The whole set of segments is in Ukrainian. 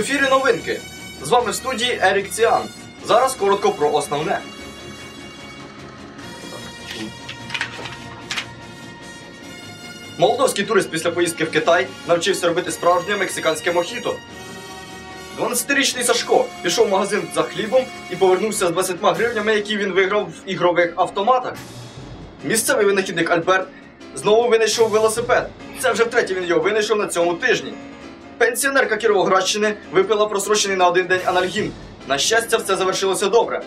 ефірі новинки. З вами в студії Ерік Ціан. Зараз коротко про основне. Молдовський турист після поїздки в Китай навчився робити справжнє мексиканське мохіто. 12-річний Сашко пішов в магазин за хлібом і повернувся з 20 гривнями, які він виграв в ігрових автоматах. Місцевий винахідник Альберт знову винайшов велосипед. Це вже втретє він його винайшов на цьому тижні. Пенсіонерка Кіровоградщини випила просрочений на один день анальгін. На щастя, все завершилося добре.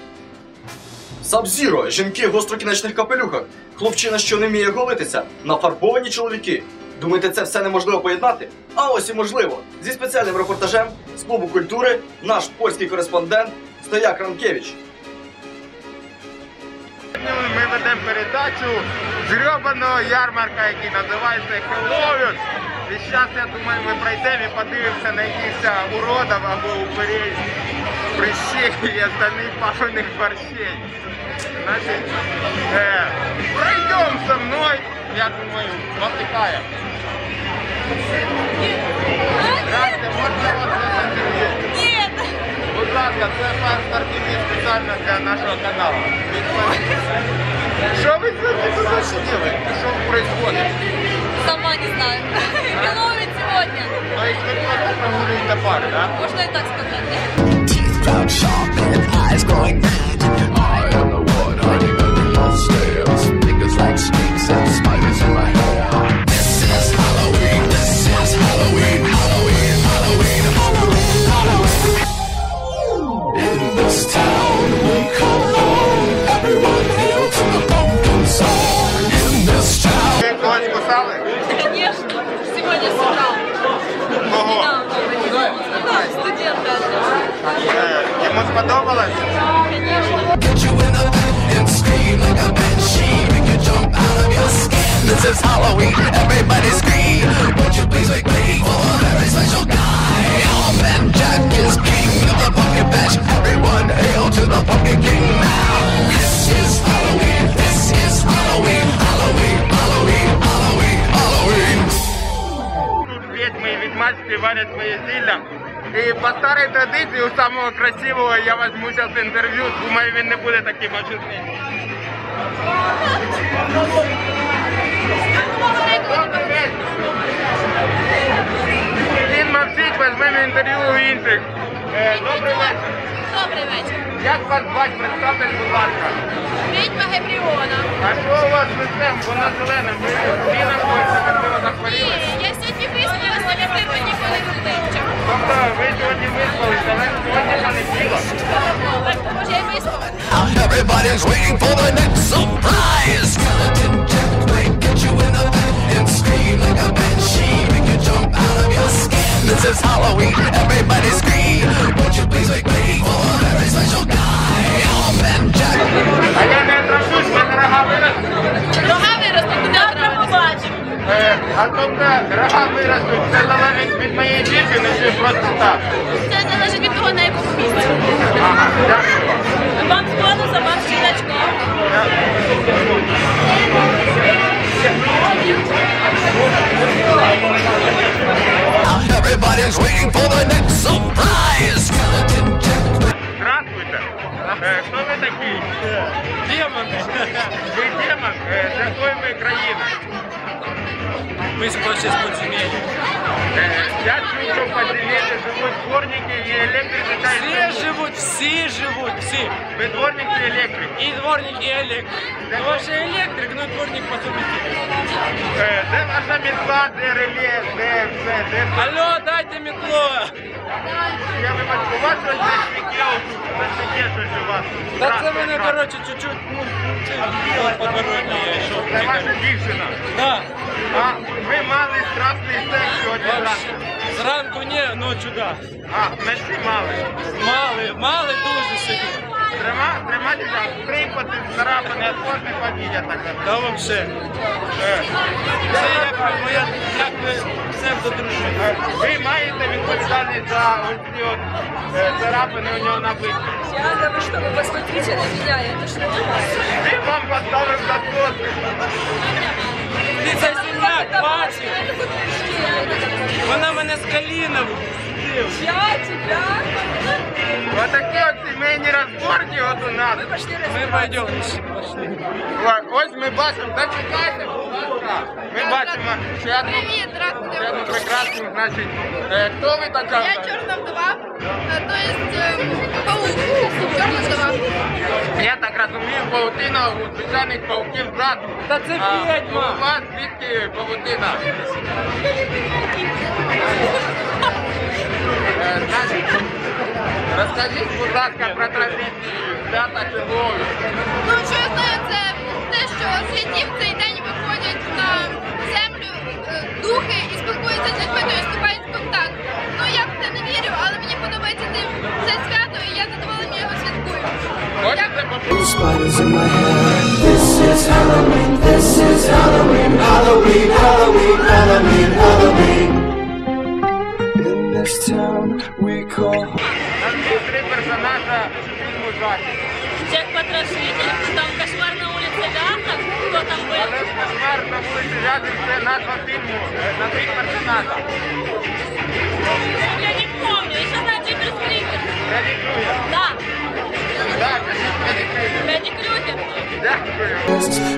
Сабзіро, жінки в гострокінечних капелюхах, хлопчина, що не вміє голитися, нафарбовані чоловіки. Думаєте, це все неможливо поєднати? А ось і можливо. Зі спеціальним репортажем з клубу культури наш польський кореспондент Стояк Ранкевич. Ми ведемо передачу з грьобаного ярмарка, який називається Хеллоуін. І зараз, я думаю, ми пройдемо і подивимося на якихось уродів або упирей, прищей і остальних паханих борщей. Значить, е, пройдемо со мною, я думаю, отдыхаем. Здравствуйте, можна вас заінтерв'ювати? Нет! Будь ласка, це пан Стартіві спеціально для нашого каналу. Що ви тут робите? Що происходит? Сама не знаю. Хэллоуин сегодня. То есть ви просто прогулюєте пары, да? Можно и так сказать. This is Halloween. Everybody scream. Won't you please make way for a very special guy? Our Jack is king of the pumpkin patch. Everyone hail to the pumpkin king now. This is Halloween. This is Halloween. Halloween. Halloween. Halloween. Halloween. Відьмачки варять своє зілля. І по старій традиції у самого красивого я возьму зараз інтерв'ю. Думаю, він не буде таким очутним. Він мовчить, візьмемо інтерв'ю у інших. Е, Добрий вечір. Добрий вечір. Як вас звати? Представтесь, будь ласка. Відьма Гебріона. А що у вас лицем? Вона зелена. Ви зміна хочете, можливо, захворіли? Я сьогодні виспалася, але треба ніколи не. Тобто ви сьогодні виспалися, але сьогодні понеділок. Може, я виспалася? Everybody's waiting for the next surprise. This is Halloween. Everybody scream. Won't you please make way for a very special guy? Our man Jack. А я не страшусь, мене рога виростуть. Рога виросла, куди треба побачимо. Е, А тобто рога виростуть, це залежить від моєї дівчини чи просто так? Це залежить від того, на якому місці. Ага, дякую. Вам складно за вам жіночка. Now everybody's waiting for the next surprise. Skeleton Jack. Здравствуйте. Е, Хто ви такий? Демон. Ви демон? Е, З якої ви країни? Мы спросили с подземелья. Е, Я чув, що в подземеллі живуть дворники і електрики. та й Все живут, все живут, все. Ви дворник чи електрик? И дворник, и электрик. Ну, вообще электрик, но дворник по совместительству. Е, Де ваша мітла, де реле, де все, де все? Алло, дайте метло. Я вибачу, у вас щось на щеке отут, на щеке щось у вас. Да це Красне, мене, красне. короче, чуть-чуть, ну, це біло подворотні я йшов. Це ваша дівчина. Да, А ви мали страшний секс сьогодні зранку? Зранку ні, ночі да. А, вночі мали. Мали, мали дуже сильно. Трима, тримайтеся, припати, царапини, от кожних подій, я так. Да вообще. Е, Це як моя, як ви псевдодружина. е, Ви маєте відповідальність за ось ці от е, царапини у нього на биті. Я да что, вы посмотрите на меня, это что? Він вам поставив заскоти. Ти це синяк, бачиш? Вона мене з коліна. Вот такі от сімейні розборки от у нас. Мы пойдем. Ось ми бачимо, ласка. Ми бачимо ще одну, Привет, ще здравствуйте. одну прекрасну, значить, е, хто ви така? Я черная вдова, э, то есть э, паук, черная вдова. Я так розумію, паутина у звичайних пауків ззаду. Та це А відьма. У вас звідки павутина? Е, Значить, розкажіть, будь ласка, про традиції свята Хеллоуін. The spiders in my hair. This is Halloween. This is Halloween. Halloween. Halloween. Halloween. Halloween. In this town we call. Назвіть три персонажа фільму жахів. Джек Потрошитель, там кошмар на улице Вяток, хто там Але ж кошмар на вулиці Вязів це назва фільму. Е, Назвіть персонажа. Я не помню, еще знаю Джипер Скрипер. Фредді Крюгер. Да,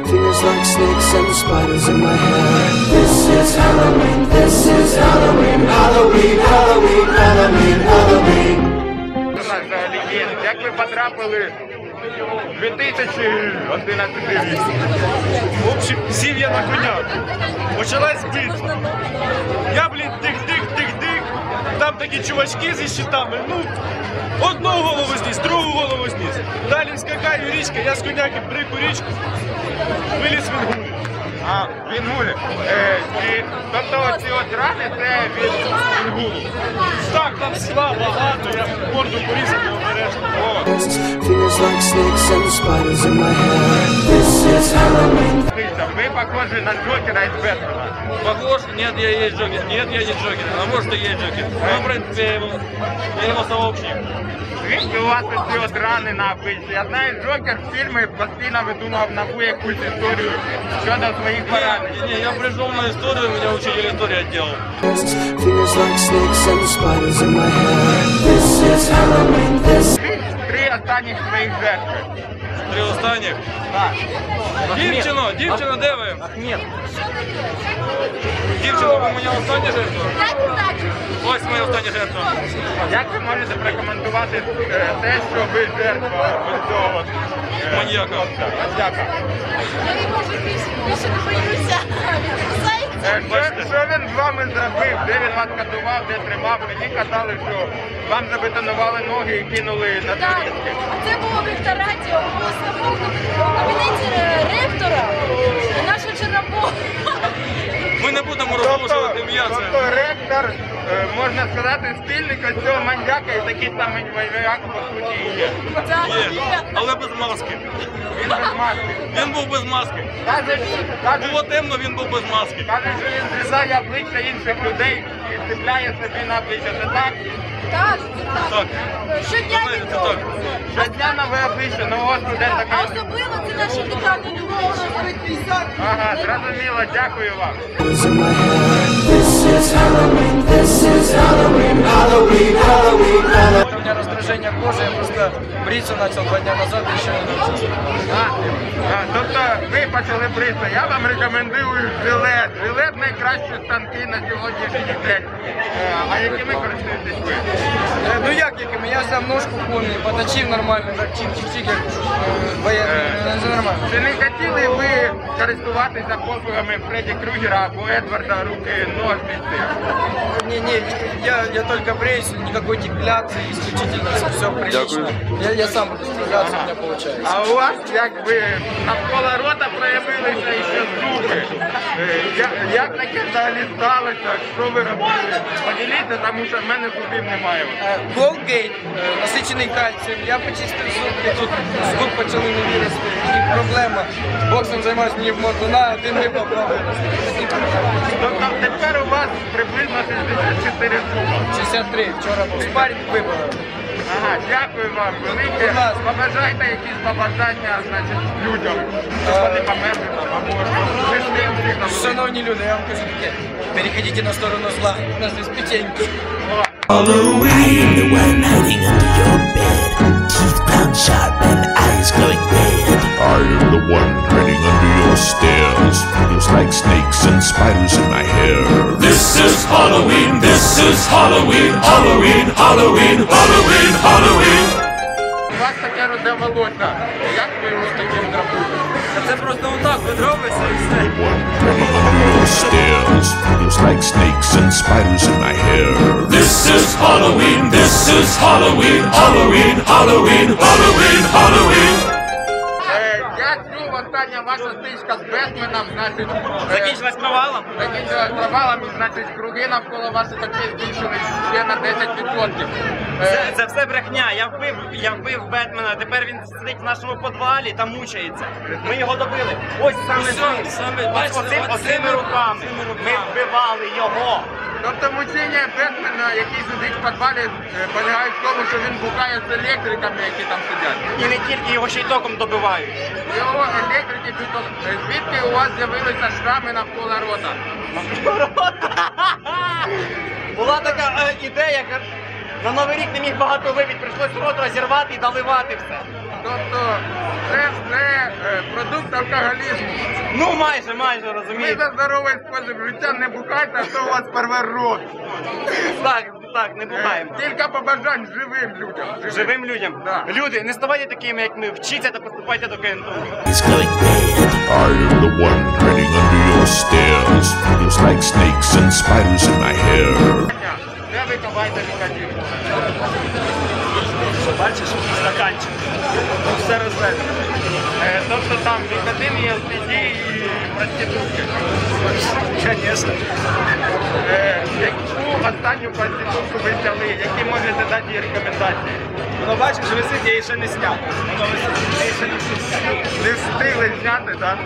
Fingers like snakes and spiders in my hair. This is Halloween. This is Halloween. Halloween. Halloween. Halloween. Halloween. Як ви потрапили 2011 рік? В общем, сів я на коня. Почалась битва. Я, блін, тих-тих-тих-тих. Там такі чувачки зі щитами. Ну, одну голову зніс, другу голову зніс. Далі скакаю річка, я з коняки брику річку. Виліз в інгулі. А, в гулі. Е, і, тобто ці от рани це від інгулу. Так, там слава багато, я морду порізав обережно. О, Fingers like snakes and the spiders in my hair. This is Halloween. дивіться, ви похожі на Джокера із Бетмена. Похож? Нет, я есть Джокер. Нет, я не Джокер. А может, и есть Джокер. Ну, в принципе, я его, я его сообщник. Звідки у вас ці от рани на обличчі? Я знаю, Джокер в фільмі постійно видумав набу якусь історію щодо своїх поранень. Не, не, я пришел на историю, меня учитель истории отделал. Fingers like snakes and the spiders in my hair. This is Halloween. Три останніх своїх жертви. Три останніх. Так. Дівчино, дівчино, де ви? Ахмед. Дівчино, ви моя остання жертва? Ось моя остання жертва. Як ви можете прокоментувати е, те, що ви жертва ось цього от, Маньяка. маньяка? Я не можу більше, не боюся. Е, Що, що він з вами зробив? Де він вас катував, де тримав? Мені казали, що вам забетонували ноги і кинули на Так, це було в ректораті, у самому кабінеті ректора нашого Чорнобога. Ми не будемо розголошувати ім'я ректор, е, можна сказати, спільник ось цього маньяка і такий самий маньяк, по суті, і є. Є, але без маски. Він без маски. Він був без маски. Каже, каже, Було темно, він був без маски. каже, що він зрізає обличчя інших людей і цепляє собі на обличчя. Це так? Так, Так. щодня Знаєте, він це так. Щодня нове обличчя, нового студента. А особливо це наша дитяча любов. Ага, зрозуміло, дякую вам. in my hair. This is Halloween. This is Halloween. Halloween. Halloween. Halloween. У меня раздражение кожи, я просто бриться начал два дня назад, еще не научился. А, а, тобто ви почали брити. Я вам рекомендую жилет. Жилет найкращі станки на сьогоднішній день. Е, А якими користуєтесь ви? Е, Ну як якими? Я взяв ножку повний, поточив нормально, так чик-чик-чик, як е, воєнний, Е. це нормально. Чи не хотіли ви користуватися послугами Фредді Крюгера або Едварда руки нож піти? Не, не, я, я только бреюсь, никакой депиляции, исключительно все прилично. Я, я сам буду справляться, у меня получается. А у вас якби навколо рота проявилися ще зуби. Е, я- Як таке взагалі сталося? Що ви робили? Поділіться, тому що в мене зубів немає. Голгейт, е, насичений кальцієм, я почистив зубки, тут зуб почали не вирости, і проблема. Боксом займаюся мені в морду на, один випав правий. Тобто тепер у вас приблизно 64 зуба. 63, вчора був спарінг вибили. Ага, дякую вам велике. Будь ласка. Побажайте якісь побажання, значить, людям, щоб вони померли там, або жити всіх там. Шановні люди, я вам кажу таке, переходите на сторону зла, у нас здесь печеньки. О, I am the one hiding under your bed. Teeth ground sharp and eyes glowing red. I am the one hiding under your stairs. Feels like snakes and spiders in my hair. This is Halloween, this is Halloween, Halloween, Halloween, Halloween, Halloween. У вас таке роде волосся. Як ви його таким зробили? Це просто отак, відробиться і все. One hiding under your stairs. Feels like snakes and spiders in my hair. This is Halloween, this is Halloween, Halloween, Halloween, Halloween, Halloween. Е, Я чув Остання ваша стичка з Бетменом, значить... е, Закінчилась провалом? Закінчилась провалом, і, значить, круги навколо вас таки збільшились ще на 10%. Це, Е, це все брехня. Я вбив, я вбив Бетмена. Тепер він сидить в нашому підвалі та мучається. Ми його добили. Ось саме Ось цим. саме, Ось бачите, оцим, от оцими цими руками. цими Ми руками. вбивали його. Тобто мучення Бетмена, який сидить в підвалі, е, полягає в тому, що він бухає з електриками, які там сидять. І не тільки його ще й током добивають. Його електрики, тут, е, звідки у вас з'явилися шрами навколо рота? Була така е, ідея, як на Новий рік не міг багато випити, прийшлось рот розірвати і доливати все. Тобто це все е, продукт алкоголізму. Ну майже, майже розумієте. за здоровий спосіб життя не бухайте, а то у вас порве. Так, так, не Е, бухаємо. Кілька побажань живим людям. Живим людям. Да. Люди, не ставайте такими, як ми. Вчіться та поступайте до КНТУ. It's glowing red. I am the one hiding under your stairs. Feels like snakes and spiders in my hair. Де ви ховаєте лікарів? Бачиш, стаканчик. Все розведено. Е, Тобто там лікотин, є ЛПД і проститутки. Звісно. Останню проститутку ви взяли? Які можете дати рекомендації? Воно бачиш, висить, я її ще не сняв. Воно висить, я її ще не сняв. Не встигли зняти, так?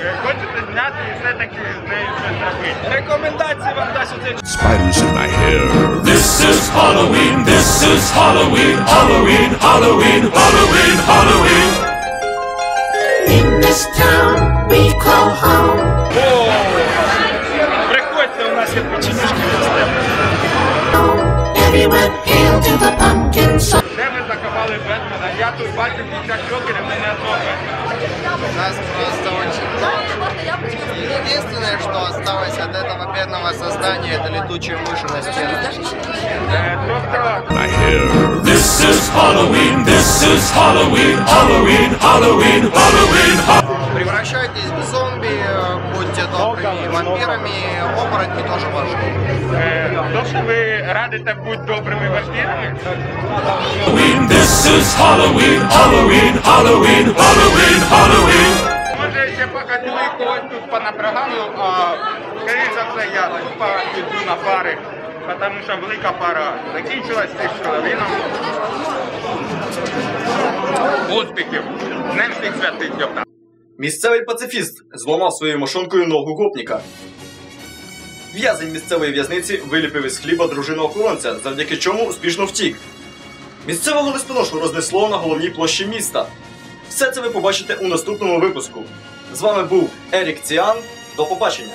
Е, Хочете зняти і все-таки з нею щось робити. Рекомендації вам дасть оцей Spiders in my hair. This is Halloween, this is Halloween, Halloween, Halloween, Halloween, Halloween. In this town we call home. Ви заховали Бетмена? Я тут бачу кілька шокерів, мене одного Бетмена. Нас просто очень много. Единственное, что осталось от этого бедного создания, это летучие мыши на стенах. Е, Тобто My hair. This is Halloween, this is Halloween, Halloween, Halloween, Halloween, Halloween. Превращайтесь в зомби, э, будьте добрыми вампирами, оборотни тоже важны. Е, Тобто ви радите бути добрими вампірами? This is Halloween, Halloween, Halloween, Halloween, Halloween. Може ще поки когось тут понапрягали, а скоріше за все я тупо йду на пари, тому що велика пара закінчилась з половином. Успіхів! Днем всіх святих, йопта! Місцевий пацифіст зламав своєю мошонкою ногу гопніка. В'язень місцевої в'язниці виліпив із хліба дружину охоронця, завдяки чому успішно втік. Місцевого листоношу рознесло на головній площі міста. Все це ви побачите у наступному випуску. З вами був Ерік Ціан. До побачення!